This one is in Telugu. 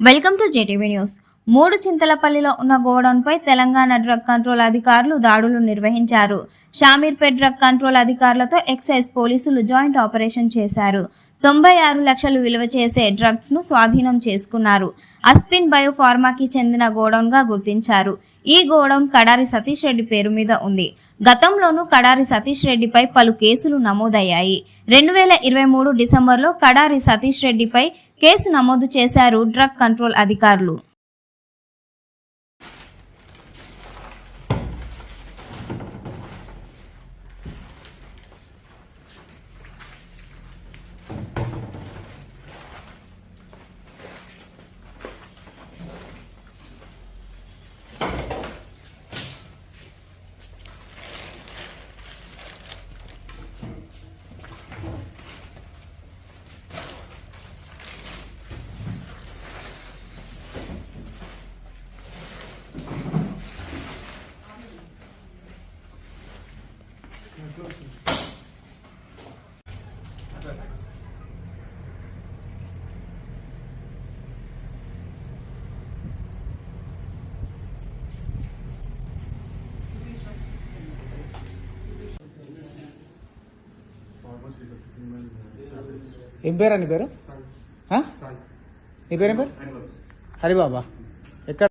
వెల్కమ్ టు జేటీవీ న్యూస్ మూడు చింతలపల్లిలో ఉన్న గోడౌన్పై తెలంగాణ డ్రగ్ కంట్రోల్ అధికారులు దాడులు నిర్వహించారు. షామీర్పేట్ డ్రగ్ కంట్రోల్ అధికారులతో ఎక్సైజ్ పోలీసులు జాయింట్ ఆపరేషన్ చేశారు. తొంభై ఆరు లక్షలు విలువ చేసే డ్రగ్స్ను స్వాధీనం చేసుకున్నారు. అస్పిన్ బయోఫార్మాకి చెందిన గోడౌన్గా గుర్తించారు. ఈ గోడౌన్ కడారి సతీష్ రెడ్డి పేరు మీద ఉంది. గతంలోనూ కడారి సతీష్ రెడ్డిపై పలు కేసులు నమోదయ్యాయి. రెండు వేల ఇరవై మూడు డిసెంబర్లో కడారి సతీష్ రెడ్డిపై కేసు నమోదు చేశారు డ్రగ్ కంట్రోల్ అధికారులు. ఏం పేరా నీ పేరు? నీ పేరేం పేరు? హరిబాబా. ఎక్కడ?